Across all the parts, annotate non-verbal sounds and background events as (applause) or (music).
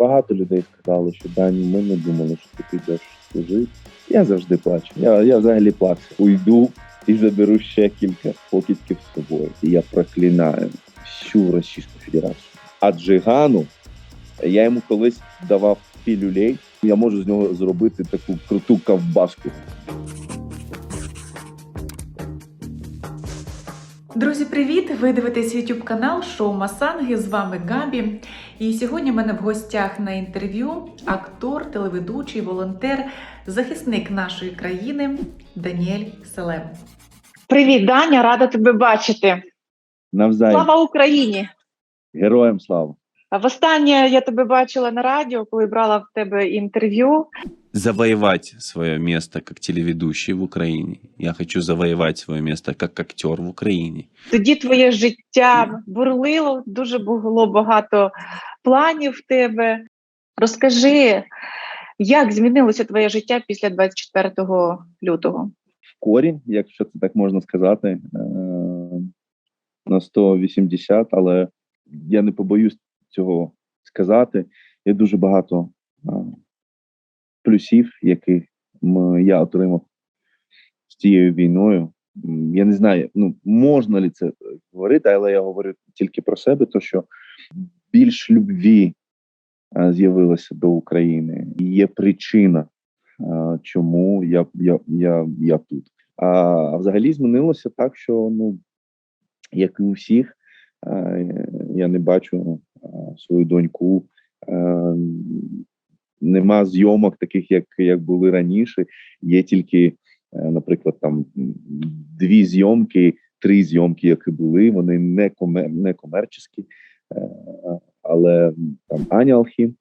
багато людей сказали, що Дані, ми не думали, що ти підеш служити. Я завжди плачу. Я, я взагалі плачу. Уйду і заберу ще кілька покидьків з собою. І я проклинаю всю Російську Федерацію. А Джигану я йому колись давав пілюлей. Я можу з нього зробити таку круту ковбаску. Друзі, привіт! Ви дивитесь YouTube канал Шоу Масанги. З вами Габі. І сьогодні в мене в гостях на інтерв'ю актор, телеведучий, волонтер, захисник нашої країни Даніель Селем. Привіт, Даня, рада тебе бачити. Навзаєм. Слава Україні! Героям слава! А Востаннє я тебе бачила на радіо, коли брала в тебе інтерв'ю. завоевать свое место как телеведущий в Украине. Я хочу завоевать свое место как актер в Украине. Тоді твоє життя бурлило, дуже було багато планів в тебе. Розкажи, як змінилося твоє життя після 24 лютого? корінь, якщо це так можна сказати, е, на 180, але я не побоюсь цього сказати. Є дуже багато е, плюсів, які я отримав з цією війною. Я не знаю, ну можна ли це говорити, але я говорю тільки про себе, то що більш любві е, з'явилося до України. І є причина, е, чому я, я, я, я тут. А взагалі змінилося так, що ну, як і у всіх, е, я не бачу свою доньку. Нема зйомок таких, як, як були раніше. Є тільки, наприклад, там дві зйомки, три зйомки, які були. Вони не комер, не комерційні. Але там Аня Алхім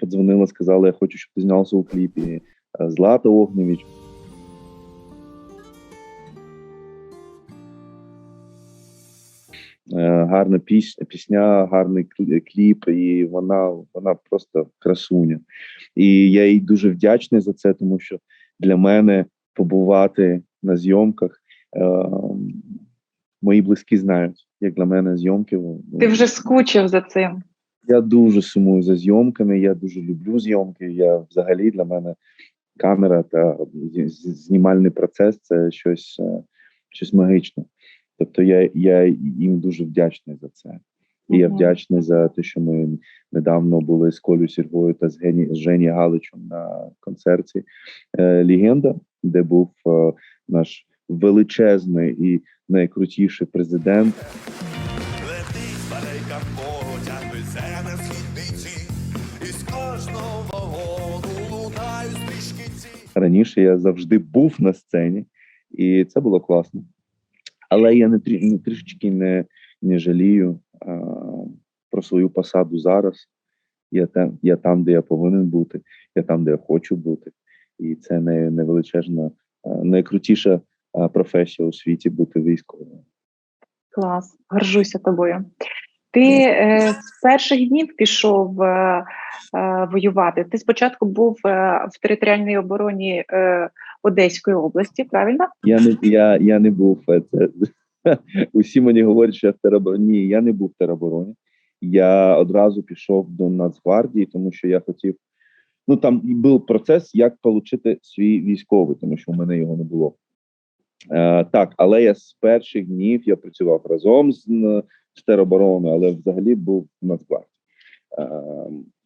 подзвонила, сказала: Я хочу, щоб ти знявся у кліпі. Е, Злата Огнєвіч Е, гарна пісня, пісня, гарний кліп, і вона, вона просто красуня. І я їй дуже вдячний за це, тому що для мене побувати на зйомках. Мої близькі знають, як для мене зйомки. ну, Ти вже скучив за цим. я дуже сумую за зйомками. Я дуже люблю зйомки. Я взагалі для мене камера та знімальний процес це щось, е, щось магічне. Тобто я, я їм дуже вдячний за це. І я вдячний за те, що ми недавно були з Колею Сергою та з Гені з Жені Галичем на концерті е, Легенда, де був е, наш величезний і найкрутіший президент. Раніше я завжди був на сцені, і це було класно. Але я не, трі- не трішечки не, не жалію а, про свою посаду зараз. Я там, я там, де я повинен бути, я там, де я хочу бути. І це не, не величезна, найкрутіша професія у світі бути військовим. Клас, горжуся тобою. Ти е, з перших днів пішов е, е, воювати. Ти спочатку був е, в територіальній обороні е, Одеської області, правильно? Я не я, я не був е, це. (laughs) Усі мені говорять, що я в теробороні. Ні, я не був в теробороні. Я одразу пішов до Нацгвардії, тому що я хотів. Ну там і був процес, як отримати свій військовий, тому що у мене його не було. Е, так, але я з перших днів я працював разом з, з теробороною, але взагалі був в Нацгвардії, е,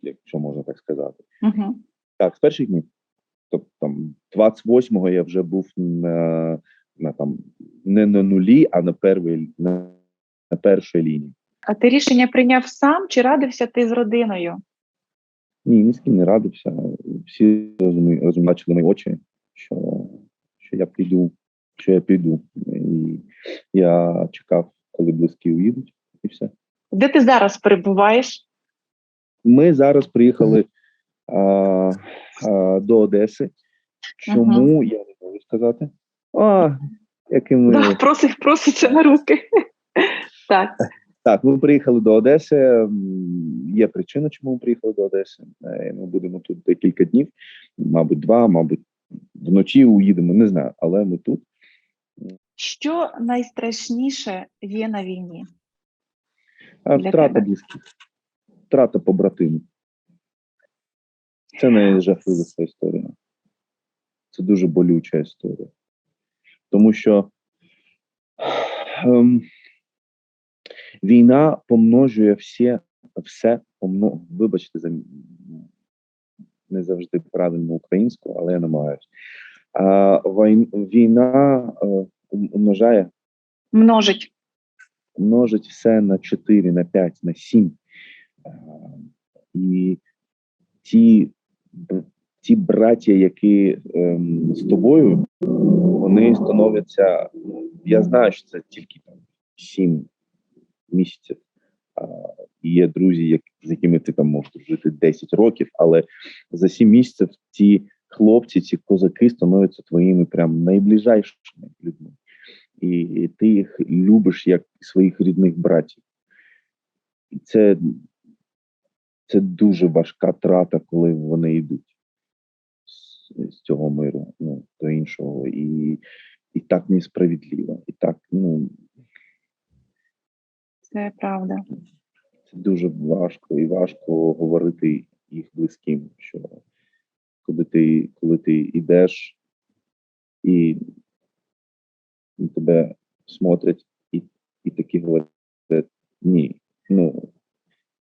якщо можна так сказати. Угу. Так, з перших днів. Тобто там 28-го я вже був на, на там не на нулі, а на первій на, на першій лінії. А ти рішення прийняв сам чи радився ти з родиною? Ні, ні з ким не радився. Всі розумі, розумі, бачили мої очі, що, що я піду, що я піду. І я чекав, коли близькі уїдуть, і все. Де ти зараз перебуваєш? Ми зараз приїхали а, а, до Одеси. Чому я не можу сказати? А, яким ми Да, просить, проситься на руки. (laughs) Так. Так, ми приїхали до Одеси. Є причина, чому ми приїхали до Одеси. Е, Ми будемо тут декілька днів, мабуть, два, мабуть, вночі уїдемо, не знаю, але ми тут. Що найстрашніше є на війні? Втрата тебе? близьких, втрата побратимів. Це найжахливіша історія. Це дуже болюча історія. Тому що ем, війна помножує все, все помно, вибачте, за не завжди правильно українську, але я намагаюся. Війна е, умножає Множить. множить все на 4, на 5, на 7. Е, І ті, ті браття, які ем, з тобою, вони становляться. ну, Я знаю, що це тільки там 7 місяців. А, і є друзі, як, з якими ти там можеш жити 10 років, але за 7 місяців ці хлопці, ці козаки становляться твоїми прям найближайшими людьми. І, ти їх любиш як своїх рідних братів. І це, це дуже важка трата, коли вони йдуть з, з цього миру ну, до іншого. І, і так несправедливо. І так, ну, Це правда. це дуже важко і важко говорити їх близьким, що коли ти, коли ти йдеш і на тебе смотрять і, і такі говорять, ні, ну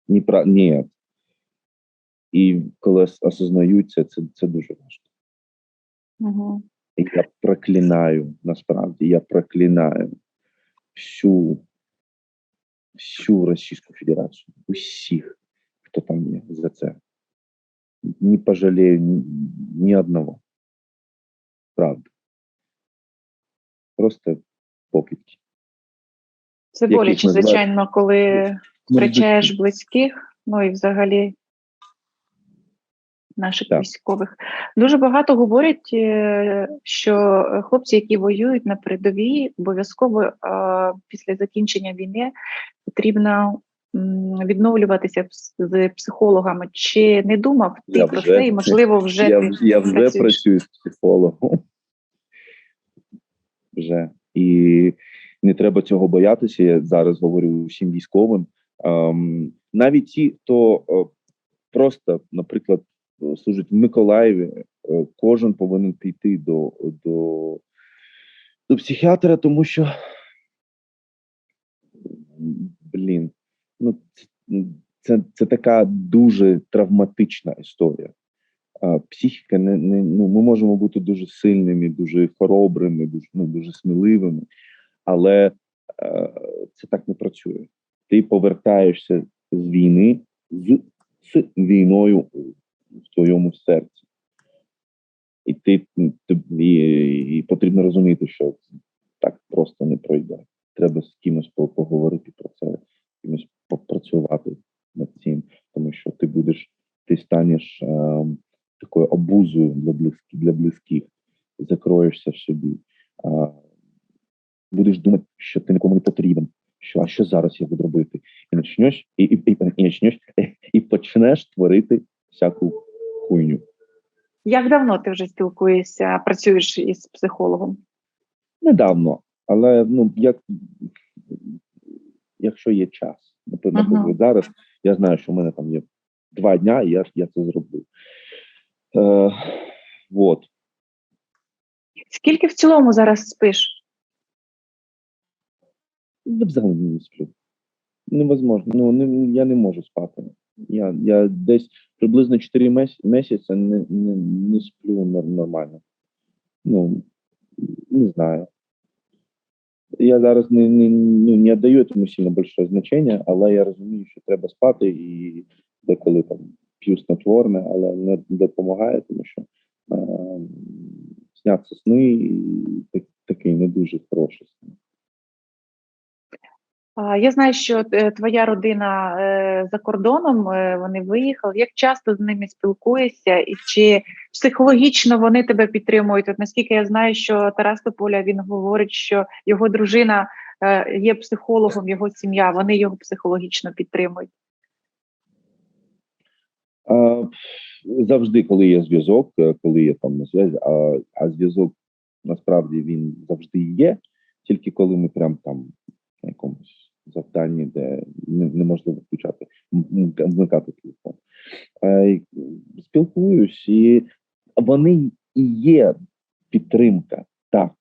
ні, пра, ні. І коли ос- осознають це, це, це дуже важко. Угу. І я проклинаю, насправді, я проклинаю всю, всю Російську Федерацію, усіх, хто там є за це. Не пожалею ні, ні одного. Правда. Просто покидьки. Це боляче, звичайно, коли втрачаєш близьких, ну і взагалі наших Так. військових. Дуже багато говорять, е, що хлопці, які воюють на передовій, обов'язково е, після закінчення війни потрібно відновлюватися з психологами. Чи не думав ти Я про вже- це? І можливо, вже я, ти я вже працюю з психологом. Вже. І не треба цього боятися. Я зараз говорю всім військовим. Ем, навіть ті, хто е, просто, наприклад, служить в Миколаєві, е, кожен повинен піти до, до, до психіатра, тому що блін, ну це, це така дуже травматична історія. Психіка не, не ну, ми можемо бути дуже сильними, дуже хоробрими, дуже, ну, дуже сміливими, але е, це так не працює. Ти повертаєшся з війни з, з війною в твоєму серці. І ти тобі і потрібно розуміти, що так просто не пройде. Треба з кимось по- поговорити про це, з кимось попрацювати над цим, тому що ти будеш, ти станеш ем, такою обузою для близьких, для близьких, закроєшся в собі, а, будеш думати, що ти нікому не потрібен, що а що зараз я буду робити, і почнеш, і, і, і, і, почнеш, і почнеш творити всяку хуйню. Як давно ти вже спілкуєшся, працюєш із психологом? Недавно, але ну як якщо є час, напевно, Ага. зараз я знаю, що в мене там є два дня, і я, я це зроблю. Е, вот. Скільки в цілому зараз спиш? Я взагалі не сплю. Невозможно. Ну, не, я не можу спати. Я, я десь приблизно 4 місяці не, не, не сплю нормально. Ну, не знаю. Я зараз не, не, ну, не даю цьому сильно більше значення, але я розумію, що треба спати і деколи там снотворне, але не допомагає, тому що е, сняться сни і так, такий не дуже хороший сон. А, Я знаю, що е, твоя родина е, за кордоном, е, вони виїхали. Як часто з ними спілкуєшся, і чи психологічно вони тебе підтримують? От наскільки я знаю, що Тарас Тополя він говорить, що його дружина е, є психологом, його сім'я, вони його психологічно підтримують. А, завжди, коли є зв'язок, е, коли є там на зв'язі, а, а зв'язок насправді він завжди є, тільки коли ми прям там на якомусь завданні, де не- неможливо включати вмикати телефон. Е, Спілкуюсь, і вони і є підтримка, так.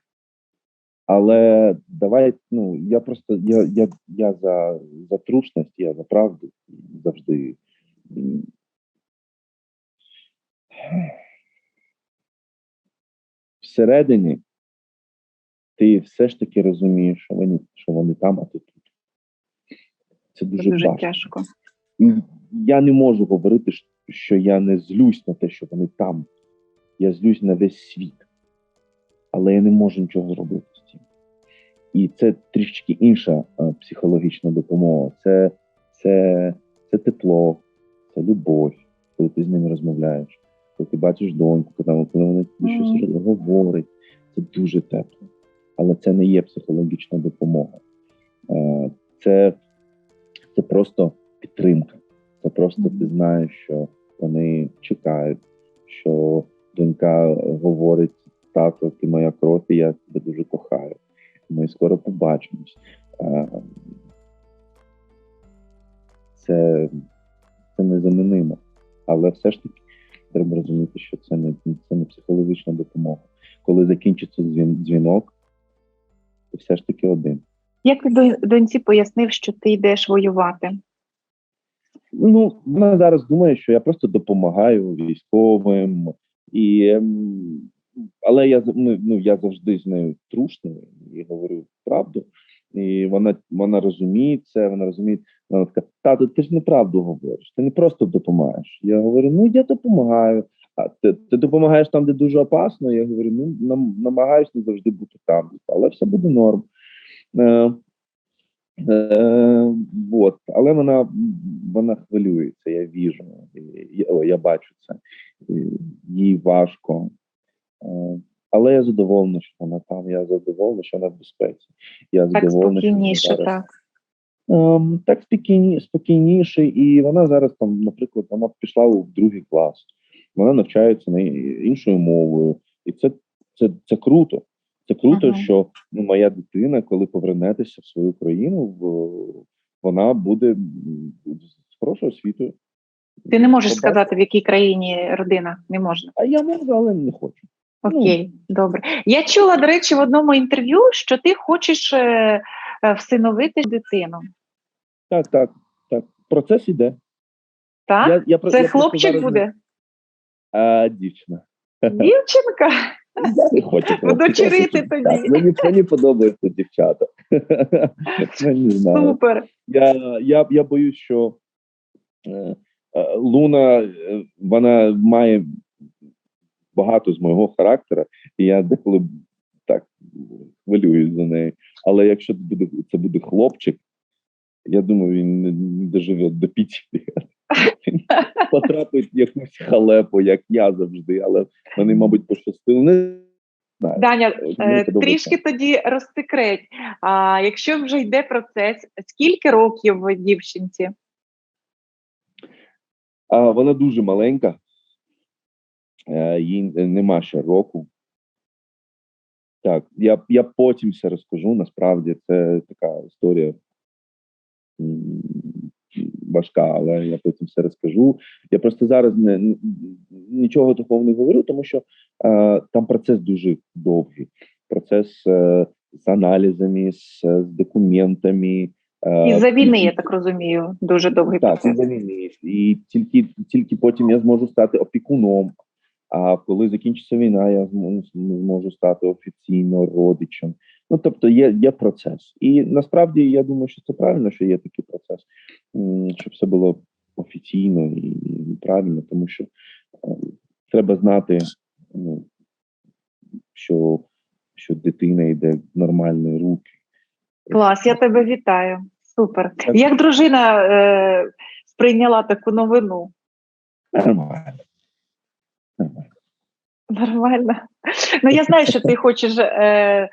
Але давай, ну я просто я, я, я за, за трушність, я за правду завжди. Всередині ти все ж таки розумієш, що вони, що вони там, а ти тут. Це Це дуже, дуже важко. тяжко. І я не можу говорити, що- я не злюсь на те, що вони там. Я злюсь на весь світ. Але я не можу нічого зробити з цим. І це трішки інша е, психологічна допомога. Це, це, це тепло, це любов, коли ти з ними розмовляєш, коли ти бачиш доньку, коли вона тобі Мгм. щось говорить. Це дуже тепло. Але це не є психологічна допомога. Е, Це, це просто підтримка. Це просто Мгм. ти знаєш, що вони чекають, що донька говорить: тато, ти моя кров, і я тебе дуже кохаю. Ми скоро побачимось. Е, Це, це незамінимо. Але все ж таки треба розуміти, що це не, це не психологічна допомога. Коли закінчиться дзвінок, ти все ж таки один. Як ти доньці пояснив, що ти йдеш воювати? Ну, вона зараз думає, що я просто допомагаю військовим, і, ем, але я ну, ну, я завжди з нею трушний і говорю правду. І вона, вона розуміє це, вона розуміє, вона така, тато, ти ж неправду говориш, ти не просто допомагаєш. Я говорю, ну я допомагаю. А ти, ти допомагаєш там, де дуже опасно. Я говорю, ну нам, намагаюся завжди бути там, але все буде норм. Е, Е, вот. Але вона, вона хвилюється, я віжу, я, я бачу це. Їй важко. Е, але я задоволений, що вона там. Я задоволений, що вона в безпеці. Я Так задоволений, що вона спокійніше, зараз так. Ем, так спокійні, спокійніше, і вона зараз там, наприклад, вона пішла у другий клас, вона навчається на іншою мовою, і це, це, це круто. Це круто, Ага. що ну, моя дитина, коли повернетеся в свою країну, в, вона буде з хорошою освітою. Ти не можеш Побачиш. сказати, в якій країні родина. Не можна. А я можу, але не хочу. Окей, добре. Я чула, до речі, в одному інтерв'ю, що ти хочеш е, е, всиновити дитину. Так, так, так. Процес іде. Так? Я, я, про- Це я просто хлопчик зараз буде? А, дівчина. (laughs) Дівчинка? Я не хочу. (laughs) Удочерити хлопчиків. тоді. Так, Мені, мені подобаються дівчата. (laughs) Я не знаю. Супер. Я, я, я боюсь, що е, е, Луна е, вона має багато з мого характера, і я деколи так хвилююсь за неї. Але якщо це буде, це буде хлопчик, я думаю, він не, не доживе до п'яти. Він потрапить в якусь халепу, як я завжди, але мені, мабуть, пощастило. Не знаю. Даня, е, трішки тоді розсекреть. А якщо вже йде процес, скільки років дівчинці? А, вона дуже маленька, їй нема ще року. Так, я, я потім все розкажу. Насправді це така історія важка, але я потім все розкажу. Я просто зараз не, нічого такого не говорю, тому що е, там процес дуже довгий. Процес е, з аналізами, з, з документами. е, Із-за війни, я так розумію, дуже довгий так, процес. і війни. І тільки, тільки потім я зможу стати опікуном. А коли закінчиться війна, я зможу, стати офіційно родичем. Ну тобто є, є процес. І насправді я думаю, що це правильно, що є такий процес, щоб все було офіційно і, правильно, тому що е, треба знати, ну, що, що дитина йде в нормальні руки. Клас, я тебе вітаю. Супер. Так. Як дружина е, сприйняла таку новину? Нормально. Нормально. Ну я знаю, що ти (laughs) хочеш е,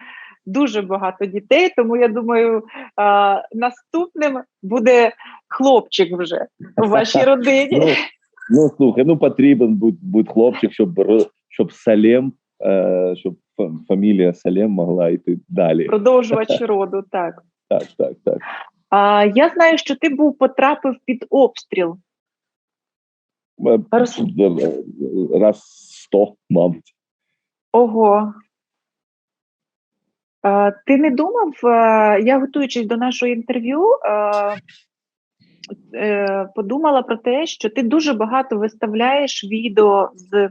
дуже багато дітей, тому я думаю, е, наступним буде хлопчик вже у вашій (laughs) родині. Ну, ну слухай, ну потрібен будь, будь хлопчик, щоб щоб Салем, е, щоб фамілія Салем могла йти далі. Продовжувач (laughs) роду, так. Так, так, так. А, я знаю, що ти був потрапив під обстріл. Е, Раз сто, мабуть. Ого. Ти не думав, е, я готуючись до нашого інтерв'ю, е, е, подумала про те, що ти дуже багато виставляєш відео з,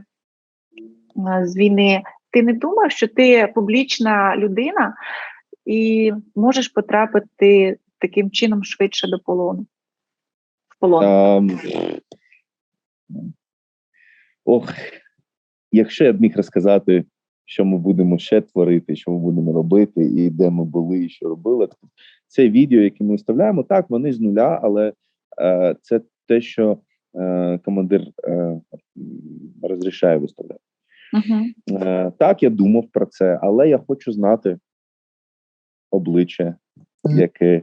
з війни. Ти не думав, що ти публічна людина і можеш потрапити таким чином швидше до полону? В полон. Ем, Ох, якщо я б міг розказати, що ми будемо ще творити, що ми будемо робити, і де ми були, і що робили, то це відео, яке ми вставляємо, так, вони з нуля, але е, це те, що е, командир е, розрішає виставляти. Е, так, я думав про це, але я хочу знати обличчя, яке,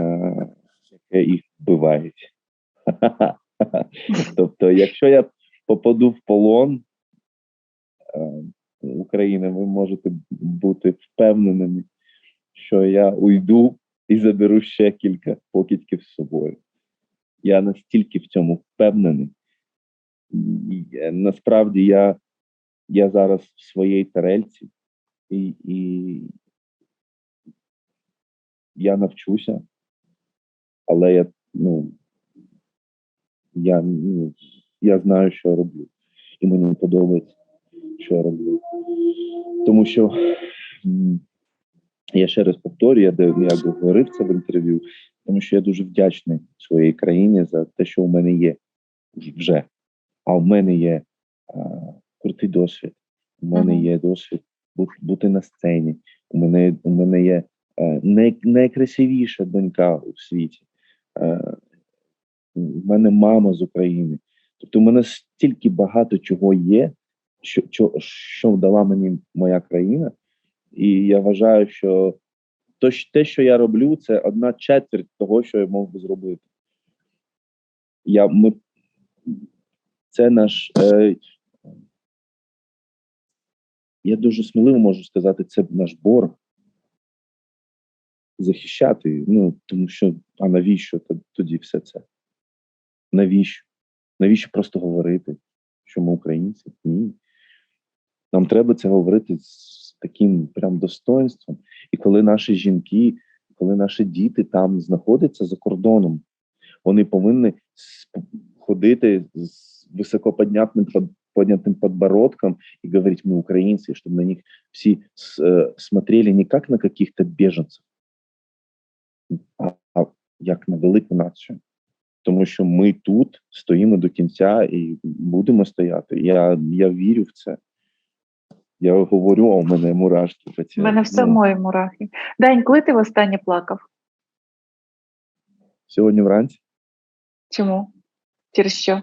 е, яке їх вбивають. (laughs) Тобто, якщо я попаду в полон України, ви можете бути впевненими, що я уйду і заберу ще кілька покидьків з собою. Я настільки в цьому впевнений. Е, Насправді я, я зараз в своїй тарельці, і, і я навчуся, але я, ну, я, ну, я знаю, що я роблю. І мені подобається, що я роблю. Тому що я ще раз повторюю, я як говорив це в інтерв'ю, тому що я дуже вдячний своїй країні за те, що у мене є вже. А в мене є а, крутий досвід. У мене є досвід бути, на сцені. У мене, у мене є е, най, найкрасивіша донька у світі. Е, у мене мама з України. Тобто, у мене стільки багато чого є, що, що, що дала мені моя країна. І я вважаю, що то, те, що я роблю, це одна четверть того, що я мог би зробити. Я, ми, це наш. Е, я дуже сміливо можу сказати, це наш борг захищати. Ну, тому що, а навіщо тоді все це? Навіщо? Навіщо просто говорити, що ми українці? Ні. Нам треба це говорити з таким прям достоинством. І коли наші жінки, коли наші діти там знаходяться за кордоном, вони повинні с- ходити з високоподнятним под- поднятым подбородком и говорить, мы украинцы, чтобы на них все с- э, смотрели не как на каких-то беженцев, а, а як на велику націю. Тому що ми тут стоїмо до кінця і будемо стояти. Я, я вірю в це. Я говорю, а у мене мурашки. по У мене все Ну, мої мурахи. Дань, коли ти востаннє плакав? Сьогодні вранці Чому? Через що?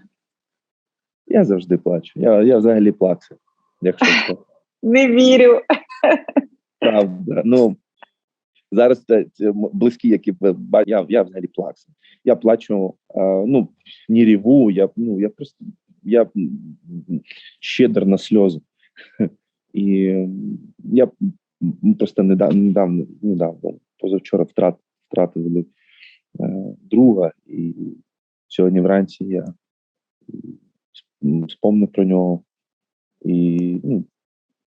я завжди плачу. Я, я взагалі плачу, якщо це (laughs) Не вірю. правда. Ну, зараз це, близькі, які я, я взагалі плачу. Я плачу, ну, не реву, я, ну, я просто я щедр на сльози. І я просто недавно, недавно, недавно позавчора втрат, втратили е, друга, і сьогодні вранці я м, спомнив про нього і ну,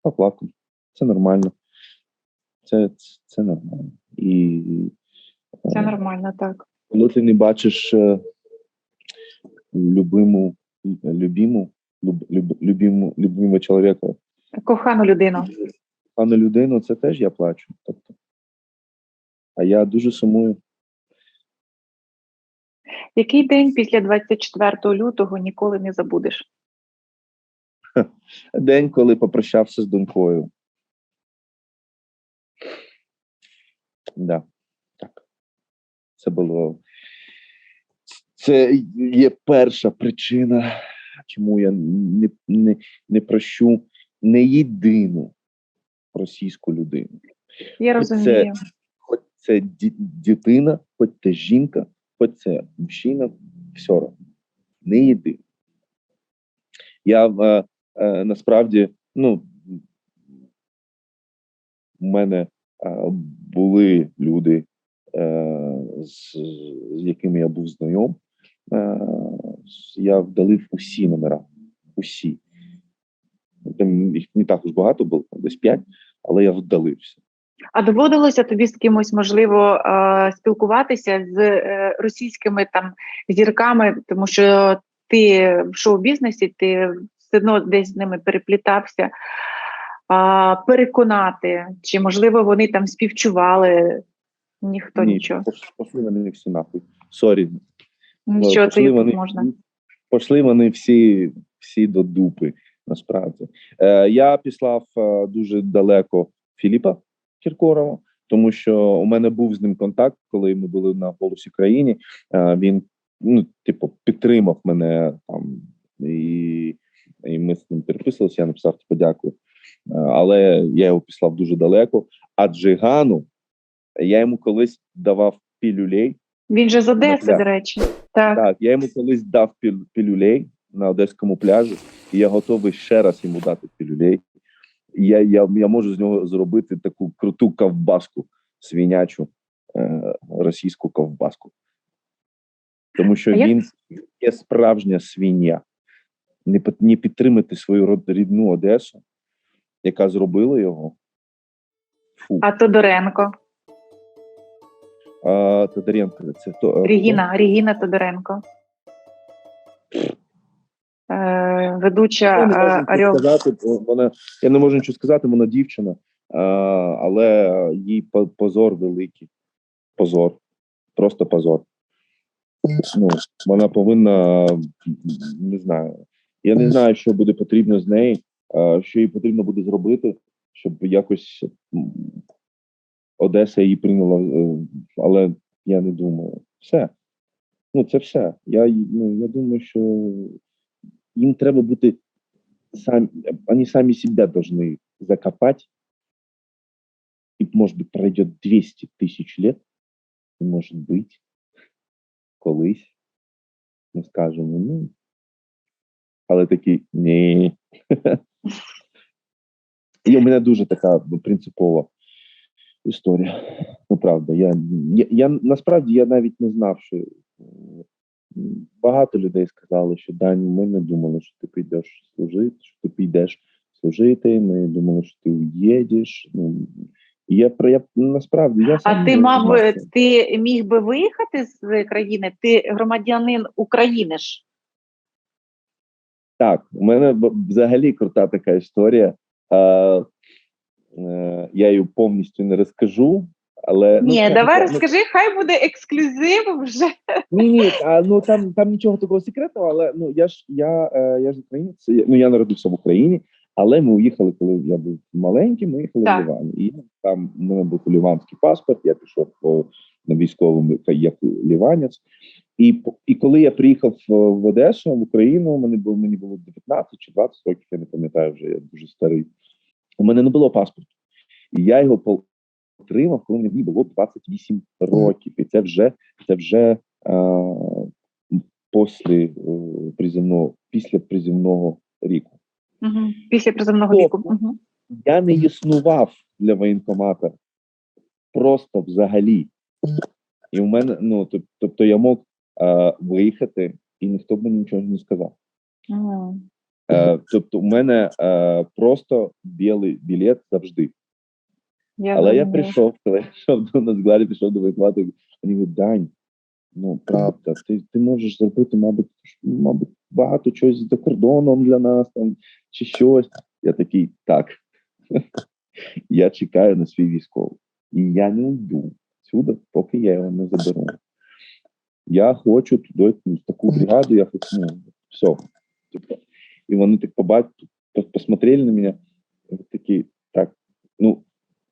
поплакав. Це нормально. Це, це нормально. І Це е, нормально, так. коли ти не бачиш е, любиму, любиму, люб, люб, любиму, любимого чоловіка, Кохану людину. пану людину, це теж я плачу. Тобто. А я дуже сумую. Який день після 24 лютого ніколи не забудеш? (laughs) День, коли попрощався з донькою. Да, так. Це було. Це є перша причина, чому я не, не, не прощу не єдину російську людину. Я Хоч це- розумію. Хоч це дитина, хоч це жінка, хоч це мужчина, все одно. Не єдиний. Я е, е, насправді, ну, у мене е, були люди, е, з, з якими я був знайом, е, я вдалив усі номера. Усі. Там їх не так уж багато було, десь п'ять, але я вдалився. А доводилося тобі з кимось, можливо, спілкуватися з е, російськими там зірками, тому що ти в шоу-бізнесі, ти все одно десь з ними переплітався. Переконати, чи можливо вони там співчували? Ніхто Ні, нічого. Пошли вони всі нахуй. Сорі. Нічого, пошли Ютуб вони, можна. Пошли вони всі, всі до дупи, насправді. Е, я післав е, дуже далеко Філіпа Кіркорова, тому що у мене був з ним контакт, коли ми були на голосі країні. Е, він, ну, типу, підтримав мене там, і, і ми з ним переписувалися. Я написав типу, дякую. Е, але я його післав дуже далеко. А Джигану я йому колись давав пілюлей. Він же з Одеси, до речі. Так. Так, я йому колись дав пілюлей на одеському пляжі, і я готовий ще раз йому дати пілюлей. Я, я, я можу з нього зробити таку круту ковбаску, свинячу е, російську ковбаску. Тому що А як- він є справжня свиня. Не, не підтримати свою рідну Одесу, яка зробила його. Фу. А Тодоренко, А, Тодоренко, це то. е, Регіна, Регіна Тодоренко. Е, ведуча Я не можу е, Орел. сказати, вона, я не можу нічого сказати, вона дівчина, але їй позор великий. Позор. Просто позор. Ну, вона повинна, не знаю. Я не знаю, що буде потрібно з неї, що їй потрібно буде зробити, щоб якось Одеса її прийняла, е, але я не думаю. Все. Ну, це все. Я, ну, я думаю, що им треба бути сами, они сами себя должны закопать. И, может быть, пройдет 200 тысяч лет, и, может быть, колись ми скажемо, ну, але такі ні. І у мене дуже така ну, принципова історія. Ну, правда, я, я, я насправді я навіть не знав, що е, багато людей сказали, що Дані, ми не думали, що ти підеш служити, що ти підеш служити. Ми думали, що ти уїдеш. Ну і я про я насправді я сам А ти мав ти міг би виїхати з країни? Ти громадянин України ж. так. У мене взагалі крута така історія. А, е, я її повністю не розкажу. Але Ні, ну, давай ну, розкажи, хай буде ексклюзив вже. Ні, ні, а, ну там, там нічого такого секретного, але ну я ж я, е, я ж українець, ну я народився в Україні, але ми уїхали, коли я був маленький, ми їхали Так. в Ліван. І там у мене був ліванський паспорт, я пішов по, на військовому як ліванець. І, і коли я приїхав в Одесу, в Україну, мені було мені було 19 чи 20 років, я не пам'ятаю вже, я дуже старий. У мене не було паспорту. І я його отримав, коли мені було 28 років. І це вже це вже е, після е, приземного, після приземного ріку. Угу. Після приземного Тобто, віку. Угу. Я не існував для воєнкомата просто взагалі. І у мене, ну тобто, я мог е, виїхати, і ніхто б мені нічого не сказав. Е, тобто, у мене е, просто білий білет завжди. Але я прийшов, коли я йшов до Нацгвардії, пішов до воєнкомату, вони говорять, Дань, ну правда, ти, ти можеш зробити, мабуть, мабуть, багато чогось за кордоном для нас там чи щось. Я такий, так. (laughs) я чекаю на свій військовий. І я не йду сюди, поки я його не заберу. Я хочу туди ну, в таку бригаду, я хочу, ну, все. Типу. І вони так побачили, посмотрели на мене, такі, так, ну,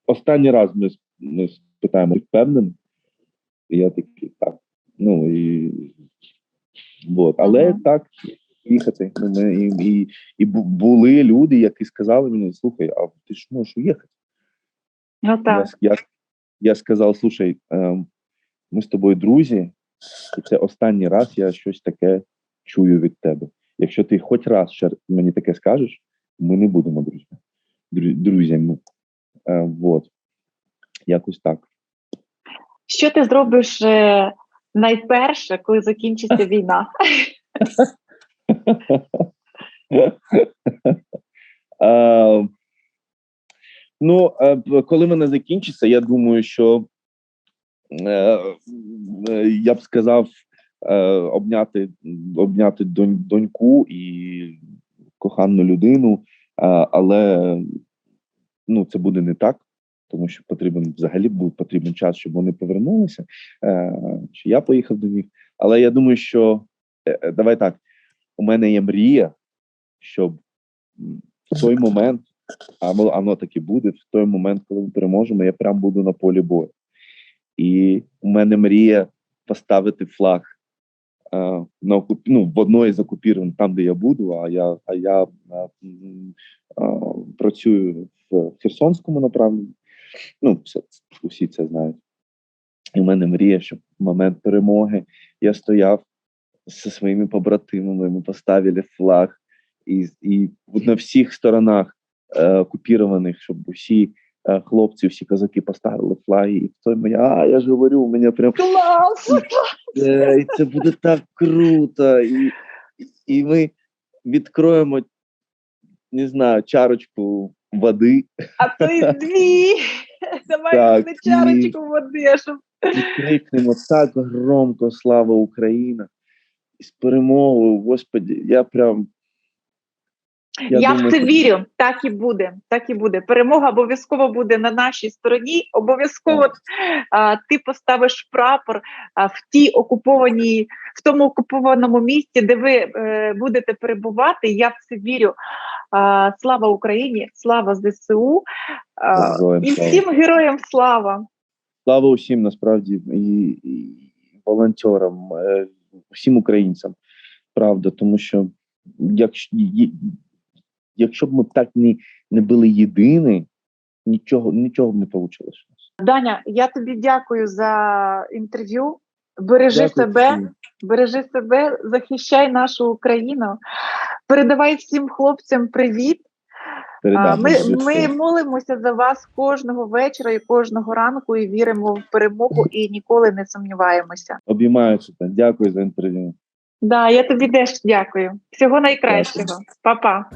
останній раз ми, ми спитаємо, впевнений. І я такий, так. Ну і вот. Але так їхати. Ну, ми, і, і, і були люди, які сказали мені: слухай, а ти ж можеш уїхати. Ну Я, так. с- я, я сказав: слушай, ем, ми з тобою друзі, і це останній раз я щось таке чую від тебе. Якщо ти хоч раз ще мені таке скажеш, ми не будемо друзями. Дру- друзями. Е, вот. Якось так. Що ти зробиш е, найперше, коли закінчиться війна? (laughs) Ну, е, коли вона закінчиться, я думаю, що я б сказав обняти, обняти доньку і кохану людину, але ну, це буде не так, тому що потрібен взагалі був потрібен час, щоб вони повернулися. Е, Чи я поїхав до них. Але я думаю, що е, е, давай так, у мене є мрія, щоб в той момент, а воно воно так і буде, в той момент, коли ми переможемо, я прям буду на полі бою. І у мене мрія поставити флаг на окуп... ну, в одної з окупірувань, там, де я буду, а я, а я е, е, працюю в Херсонському направленні. Ну, все, усі це знають. І в мене мрія, щоб в момент перемоги я стояв зі своїми побратимами, ми поставили флаг, і, і на всіх сторонах е, окупірованих, щоб усі е, хлопці, всі козаки поставили флаги, і той моя, а я ж говорю, у мене прям Клас! Е, і це буде так круто. І, і ми відкроємо, не знаю, чарочку води, А то й дві. Давай Так, не чарочку води, а щоб і крикнемо так громко Слава Україна! І з перемогою, Господі, я прям. Я, в думаю, це що- вірю. Так і буде. Так і буде. Перемога обов'язково буде на нашій стороні. Обов'язково а, ти поставиш прапор а, в тій окупованій, в тому окупованому місці, де ви е, будете перебувати. Я в це вірю. А, слава Україні, слава ЗСУ а, і всім героям слава. Слава усім насправді і, і волонтерам, е, всім українцям. Правда, тому що є- якщо б ми так не, не були єдині, нічого, нічого б не вийшло. Даня, я тобі дякую за інтерв'ю. Бережи себе. бережи себе, захищай нашу Україну. Передавай всім хлопцям привіт. Ми, ми молимося за вас кожного вечора і кожного ранку і віримо в перемогу і ніколи не сумніваємося. Обіймаю тебе. Дякую за інтерв'ю. Да, я тобі теж дякую. Всього найкращого, Па-па.